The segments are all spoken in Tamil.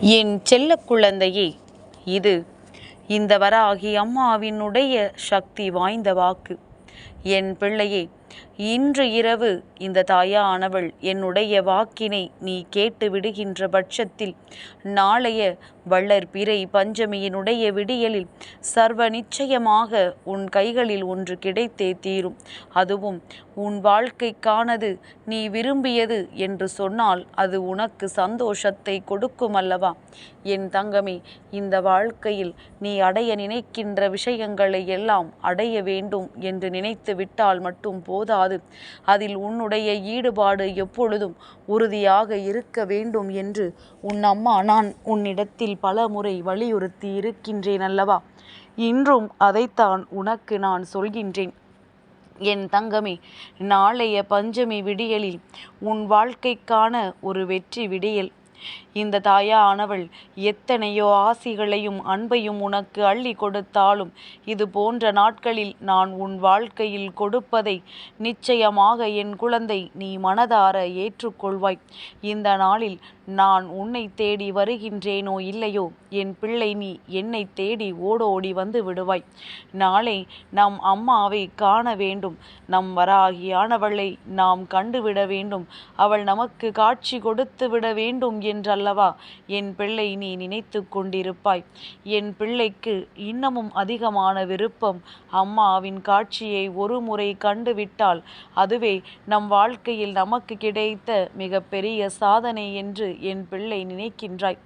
என் செல்ல குழந்தையே இது இந்த வராகி அம்மாவினுடைய சக்தி வாய்ந்த வாக்கு. என் பிள்ளையே இன்று இரவு இந்த தாயானவள் என்னுடைய வாக்கினை நீ கேட்டு விடுகின்ற பட்சத்தில் நாளைய வள்ளற் பிறை பஞ்சமியினுடைய விடியலில் சர்வ நிச்சயமாக உன் கைகளில் ஒன்று கிடைத்தே தீரும். அதுவும் உன் வாழ்க்கைக்கானது நீ விரும்பியது என்று சொன்னால் அது உனக்கு சந்தோஷத்தை கொடுக்கும் அல்லவா என் தங்கமே இந்த வாழ்க்கையில் நீ அடைய நினைக்கின்ற விஷயங்களை எல்லாம் அடைய வேண்டும் என்று நினைத்து விட்டால் மட்டும் போதாது. அதில் உன்னுடைய ஈடுபாடு எப்பொழுதும் உறுதியாக இருக்க வேண்டும் என்று உன் அம்மா நான் உன்னிடத்தில் பல முறை வலியுறுத்தி இருக்கின்றேன் அல்லவா? இன்றும் அதைத்தான் உனக்கு நான் சொல்கின்றேன். என் தங்கமே நாளைய பஞ்சமி விடியலில் உன் வாழ்க்கைக்கான ஒரு வெற்றி விடியல். இந்த தாயானவள் எத்தனையோ ஆசிகளையும் அன்பையும் உனக்கு அள்ளி கொடுத்தாலும் இது போன்ற நாட்களில் நான் உன் வாழ்க்கையில் கொடுப்பதை நிச்சயமாக என் குழந்தை நீ மனதார ஏற்றுக்கொள்வாய். இந்த நாளில் நான் உன்னை தேடி வருகின்றேனோ இல்லையோ? என் பிள்ளை நீ என்னை தேடி ஓடோடி வந்து விடுவாய். நாளை நம் அம்மாவை காண வேண்டும். நம் வராகியானவளை நாம் கண்டுவிட வேண்டும். அவள் நமக்கு காட்சி கொடுத்து விட வேண்டும் என்றல்லவா? என் பிள்ளை நீ நினைத்து கொண்டிருப்பாய். என் பிள்ளைக்கு இன்னமும் அதிகமான விருப்பம் அம்மாவின் காட்சியை ஒரு முறை கண்டுவிட்டால் அதுவே நம் வாழ்க்கையில் நமக்கு கிடைத்த மிகப்பெரிய சாதனை என்று என் பிள்ளை நினைக்கின்றாய்.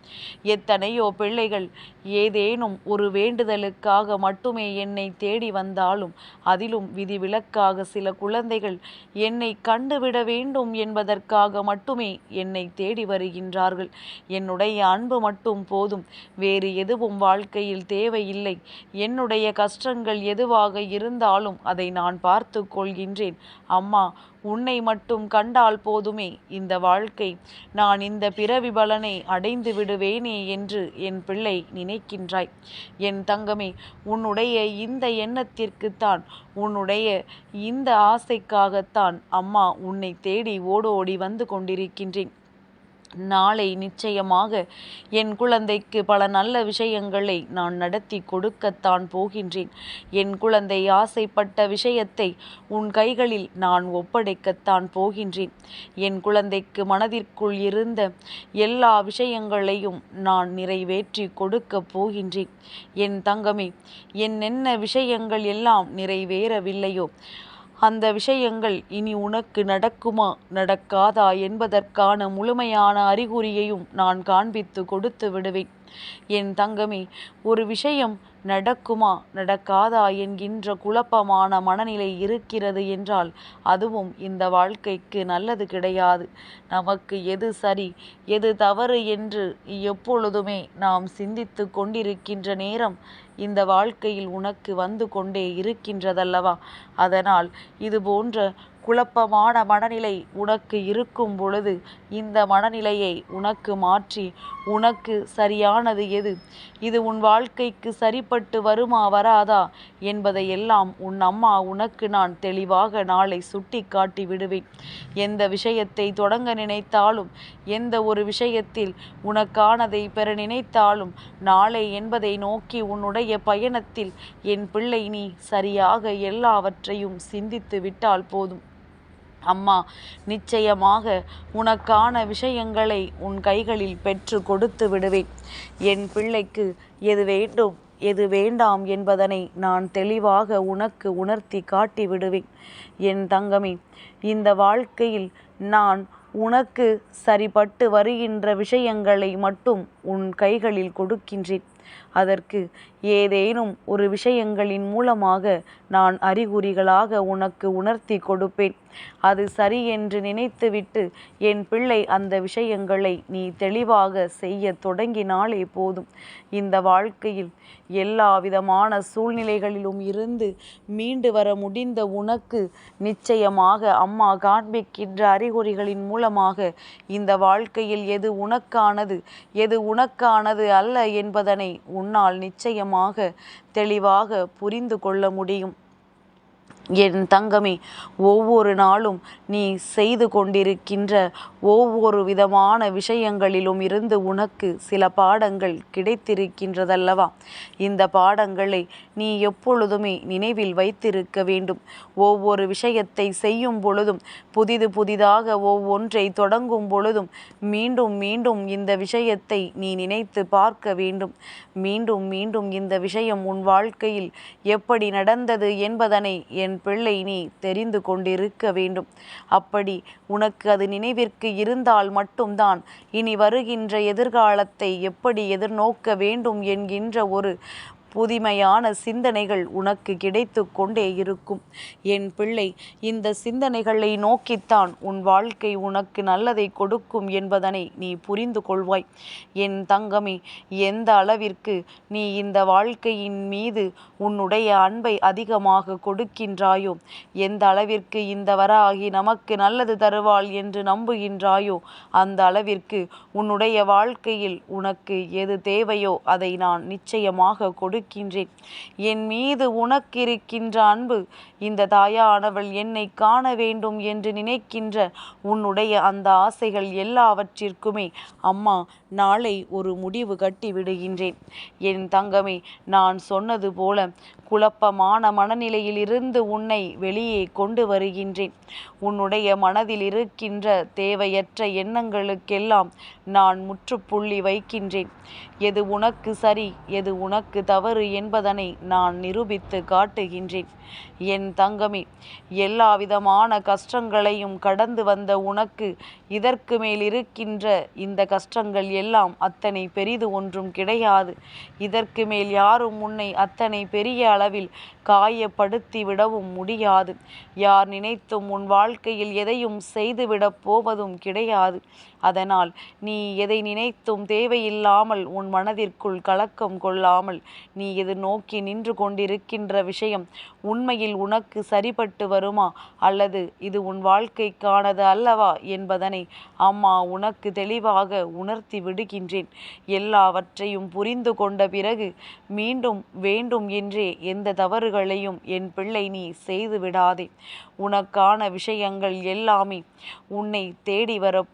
எத்தனையோ பிள்ளைகள் ஏதேனும் ஒரு வேண்டுதலுக்காக மட்டுமே என்னை தேடி வந்தாலும் அதிலும் விதிவிலக்காக சில குழந்தைகள் என்னை கண்டுவிட வேண்டும் என்பதற்காக மட்டுமே என்னை தேடி வருகின்றார்கள். என்னுடைய அன்பு மட்டும் போதும். வேறு எதுவும் வாழ்க்கையில் தேவையில்லை. என்னுடைய கஷ்டங்கள் எதுவாக இருந்தாலும் அதை நான் பார்த்து கொள்கின்றேன். அம்மா உன்னை மட்டும் கண்டால் போதுமே இந்த வாழ்க்கை. நான் இந்த பிறவி பலனை அடைந்து விடுவேனே என்று என் பிள்ளை நினைக்கின்றாய். என் தங்கமே உன்னுடைய இந்த எண்ணத்திற்குத்தான் உன்னுடைய இந்த ஆசைக்காகத்தான் அம்மா உன்னை தேடி ஓடோடி வந்து கொண்டிருக்கின்றேன். நாளை நிச்சயமாக என் குழந்தைக்கு பல நல்ல விஷயங்களை நான் நடத்தி கொடுக்கத்தான் போகின்றேன். என் குழந்தை ஆசைப்பட்ட விஷயத்தை உன் கைகளில் நான் ஒப்படைக்கத்தான் போகின்றேன். என் குழந்தைக்கு மனதிற்குள் இருந்த எல்லா விஷயங்களையும் நான் நிறைவேற்றி கொடுக்கப் போகின்றேன். என் தங்கமே என்னென்ன விஷயங்கள் எல்லாம் நிறைவேறவில்லையோ அந்த விஷயங்கள் இனி உனக்கு நடக்குமா நடக்காதா என்பதற்கான முழுமையான அறிகுறியையும் நான் காண்பித்து கொடுத்து விடுவேன். என் தங்கமே ஒரு விஷயம் நடக்குமா? நடக்காதா என்கின்ற குழப்பமான மனநிலை இருக்கிறது என்றால் அதுவும் இந்த வாழ்க்கைக்கு நல்லது கிடையாது. நமக்கு எது சரி எது தவறு என்று எப்பொழுதுமே நாம் சிந்தித்து கொண்டிருக்கின்ற நேரம் இந்த வாழ்க்கையில் உனக்கு வந்து கொண்டே இருக்கின்றதல்லவா? அதனால் இது போன்ற குழப்பமான மனநிலை உனக்கு இருக்கும் பொழுது இந்த மனநிலையை உனக்கு மாற்றி உனக்கு சரியானது எது? இது உன் வாழ்க்கைக்கு சரிப்பட்டு வருமா வராதா என்பதை எல்லாம் உன் அம்மா உனக்கு நான் தெளிவாக நாளை சுட்டி காட்டி விடுவேன். எந்த விஷயத்தை தொடங்க நினைத்தாலும் எந்த ஒரு விஷயத்தில் உனக்கானதை பெற நினைத்தாலும் நாளை என்பதை நோக்கி உன்னுடைய பயணத்தில் என் பிள்ளை நீ சரியாக எல்லாவற்றையும் சிந்தித்து விட்டால் போதும். அம்மா நிச்சயமாக உனக்கான விஷயங்களை உன் கைகளில் பெற்று கொடுத்து விடுவேன். என் பிள்ளைக்கு எது வேண்டும் எது வேண்டாம் என்பதனை நான் தெளிவாக உனக்கு உணர்த்தி காட்டி விடுவேன். என் தங்கமே இந்த வாழ்க்கையில் நான் உனக்கு சரிபட்டு வருகின்ற விஷயங்களை மட்டும் உன் கைகளில் கொடுக்கின்றேன். அதற்கு ஏதேனும் ஒரு விஷயங்களின் மூலமாக நான் அறிகுறிகளாக உனக்கு உணர்த்தி கொடுப்பேன். அது சரி என்று நினைத்துவிட்டு என் பிள்ளை அந்த விஷயங்களை நீ தெளிவாக செய்ய தொடங்கினாலே போதும். இந்த வாழ்க்கையில் எல்லா விதமான சூழ்நிலைகளிலும் இருந்து மீண்டு வர முடிந்த உனக்கு நிச்சயமாக அம்மா காண்பிக்கின்ற அறிகுறிகளின் மூலமாக இந்த வாழ்க்கையில் எது உனக்கானது எது உனக்கானது அல்ல என்பதனை உன்னால் நிச்சயம் ஆழமாக தெளிவாக புரிந்து கொள்ள முடியும். என் தங்கமே ஒவ்வொரு நாளும் நீ செய்து கொண்டிருக்கின்ற ஒவ்வொரு விதமான விஷயங்களிலும் இருந்து உனக்கு சில பாடங்கள் கிடைத்திருக்கின்றதல்லவா? இந்த பாடங்களை நீ எப்பொழுதுமே நினைவில் வைத்திருக்க வேண்டும். ஒவ்வொரு விஷயத்தை செய்யும் பொழுதும் புதிது புதிதாக ஒவ்வொன்றை தொடங்கும் பொழுதும் மீண்டும் மீண்டும் இந்த விஷயத்தை நீ நினைத்து பார்க்க வேண்டும். மீண்டும் மீண்டும் இந்த விஷயம் உன் வாழ்க்கையில் எப்படி நடந்தது என்பதனை என் பிள்ளை நீ தெரிந்து கொண்டிருக்க வேண்டும். அப்படி உனக்கு அது நினைவிற்கு இருந்தால் மட்டும்தான் இனி வருகின்ற எதிர்காலத்தை எப்படி எதிர்நோக்க வேண்டும் என்கின்ற ஒரு புதுமையான சிந்தனைகள் உனக்கு கிடைத்து கொண்டே இருக்கும். என் பிள்ளை இந்த சிந்தனைகளை நோக்கித்தான் உன் வாழ்க்கை உனக்கு நல்லதை கொடுக்கும் என்பதனை நீ புரிந்து கொள்வாய். என் தங்கமே எந்த அளவிற்கு நீ இந்த வாழ்க்கையின் மீது உன்னுடைய அன்பை அதிகமாக கொடுக்கின்றாயோ எந்த அளவிற்கு இந்த வராகி நமக்கு நல்லது தருவாள் என்று நம்புகின்றாயோ அந்த அளவிற்கு உன்னுடைய வாழ்க்கையில் உனக்கு எது தேவையோ அதை நான் நிச்சயமாக கொடு கொடுக்கின்றேன் என் மீது உனக்கிருக்கின்ற அன்பு இந்த தாயானவள் என்னை காண வேண்டும் என்று நினைக்கின்ற உன்னுடைய அந்த ஆசைகள் எல்லாவற்றிற்குமே. அம்மா நாளை ஒரு முடிவு கட்டி விடுகின்றேன். என் தங்கமே நான் சொன்னது போல குழப்பமான மனநிலையிலிருந்து உன்னை வெளியே கொண்டு வருகின்றேன். உன்னுடைய மனதில் இருக்கின்ற தேவையற்ற எண்ணங்களுக்கெல்லாம் நான் முற்றுப்புள்ளி வைக்கின்றேன். எது உனக்கு சரி எது உனக்கு தவறு என்பதனை நான் நிரூபித்து காட்டுகின்றேன். என் தங்கமே எல்லா விதமான கஷ்டங்களையும் கடந்து வந்த உனக்கு இதற்கு மேல் இருக்கின்ற இந்த கஷ்டங்கள் எல்லாம் அத்தனை பெரிது ஒன்றும் கிடையாது. இதற்கு மேல் யாரும் உன்னை அத்தனை பெரிய அளவில் காயப்படுத்தி விடவும் முடியாது. யார் நினைத்தும் உன் வாழ்க்கையில் எதையும் செய்துவிடப் போவதும் கிடையாது. அதனால் நீ எதை நினைத்தும் தேவையில்லாமல் உன் மனதிற்குள் கலக்கம் கொள்ளாமல் நீ எது நோக்கி நின்று கொண்டிருக்கின்ற விஷயம் உண்மையில் உனக்கு சரிபட்டு வருமா? அல்லது இது உன் வாழ்க்கைக்கானது அல்லவா? என்பதனை அம்மா உனக்கு தெளிவாக உணர்த்தி விடுகின்றேன். எல்லாவற்றையும் புரிந்து கொண்ட பிறகு மீண்டும் வேண்டும் என்றே எந்த தவறுகளையும் என் பிள்ளை நீ செய்து விடாதே. உனக்கான விஷயங்கள் எல்லாமே உன்னை தேடி வரப்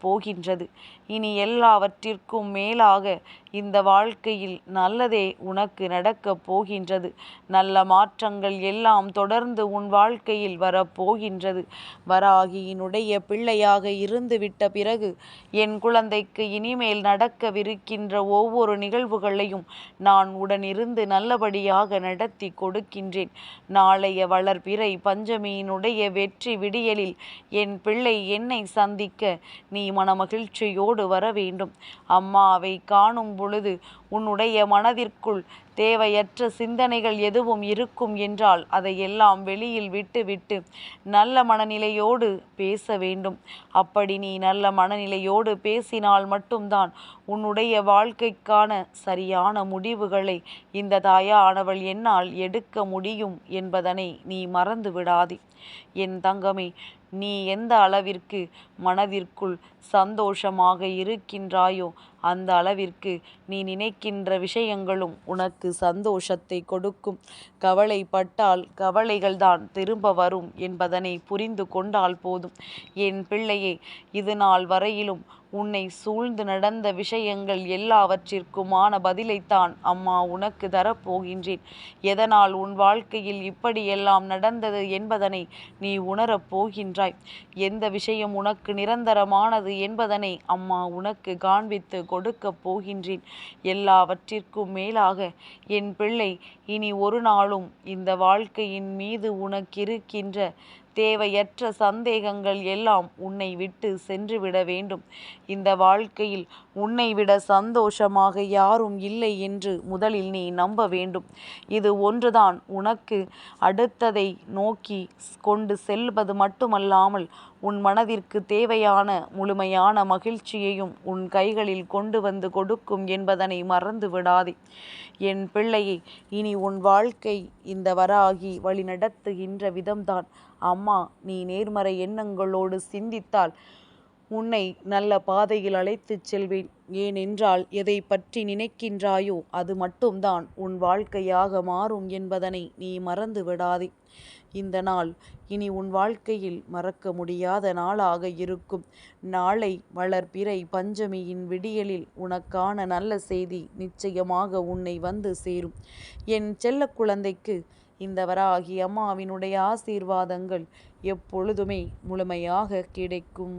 போகின்றது இனி எல்லாவற்றிற்கும் மேலாக இந்த வாழ்க்கையில் நல்லதே உனக்கு நடக்கப் போகின்றது. நல்ல மாற்றங்கள் எல்லாம் தொடர்ந்து உன் வாழ்க்கையில் வரப்போகின்றது. வராகியினுடைய பிள்ளையாக இருந்துவிட்ட பிறகு என் குழந்தைக்கு இனிமேல் நடக்கவிருக்கின்ற ஒவ்வொரு நிகழ்வுகளையும் நான் உடனிருந்து நல்லபடியாக நடத்தி கொடுக்கின்றேன். நாளைய வளர்பிறை பஞ்சமியினுடைய வெற்றி விடியலில் என் பிள்ளை என்னை சந்திக்க நீ மனமகிழ்ச்சியோடு வர வேண்டும். அம்மாவை காணும் பொழுது உன்னுடைய மனதிற்குள் தேவையற்ற சிந்தனைகள் எதுவும் இருக்கும் என்றால் அதையெல்லாம் வெளியில் விட்டுவிட்டு நல்ல மனநிலையோடு பேச வேண்டும். அப்படி நீ நல்ல மனநிலையோடு பேசினால் மட்டும்தான் உன்னுடைய வாழ்க்கைக்கான சரியான முடிவுகளை இந்த தாயானவள் என்னால் எடுக்க முடியும் என்பதனை நீ மறந்து விடாதே என் தங்கமே நீ எந்த அளவிற்கு மனதிற்குள் சந்தோஷமாக இருக்கின்றாயோ அந்த அளவிற்கு நீ நினைக்கின்ற விஷயங்களும் உனக்கு சந்தோஷத்தை கொடுக்கும். கவலைப்பட்டால் கவலைகள்தான் திரும்ப வரும் என்பதனை புரிந்து கொண்டால் போதும். என் பிள்ளையே இது நாள் வரையிலும் உன்னை சூழ்ந்து நடந்த விஷயங்கள் எல்லாவற்றிற்குமான பதிலைத்தான் அம்மா உனக்கு தரப்போகின்றேன். எதனால் உன் வாழ்க்கையில் இப்படியெல்லாம் நடந்தது என்பதனை நீ உணரப் போகின்றாய். எந்த விஷயம் உனக்கு நிரந்தரமானது என்பதனை அம்மா உனக்கு காண்பித்து கொடுக்கப் போகின்றேன். எல்லாவற்றிற்கும் மேலாக என் பிள்ளை இனி ஒரு நாளும் இந்த வாழ்க்கையின் மீது உனக்கிருக்கின்ற தேவையற்ற சந்தேகங்கள் எல்லாம் உன்னை விட்டு சென்றுவிட வேண்டும். இந்த வாழ்க்கையில் உன்னை விட சந்தோஷமாக யாரும் இல்லை என்று முதலில் நீ நம்ப வேண்டும். இது ஒன்றுதான். உனக்கு அடுத்ததை நோக்கி கொண்டு செல்வது மட்டுமல்லாமல் உன் மனதிற்கு தேவையான முழுமையான மகிழ்ச்சியையும் உன் கைகளில் கொண்டு வந்து கொடுக்கும் என்பதனை மறந்து விடாதே. என் பிள்ளையை இனி உன் வாழ்க்கை இந்த வராகி வழிநடத்துகின்ற விதம்தான். அம்மா நீ நேர்மறை எண்ணங்களோடு சிந்தித்தால் உன்னை நல்ல பாதையில் அழைத்துச் செல்வேன். ஏனென்றால் எதை பற்றி நினைக்கின்றாயோ அது மட்டும்தான் உன் வாழ்க்கையாக மாறும் என்பதனை நீ மறந்து விடாதே. இந்த நாள் இனி உன் வாழ்க்கையில் மறக்க முடியாத நாளாக இருக்கும். நாளை வளர்பிறை பஞ்சமியின் விடியலில் உனக்கான நல்ல செய்தி நிச்சயமாக உன்னை வந்து சேரும். என் செல்ல குழந்தைக்கு இந்த வராகி அம்மாவினுடைய ஆசீர்வாதங்கள் எப்பொழுதுமே முழுமையாக கிடைக்கும்.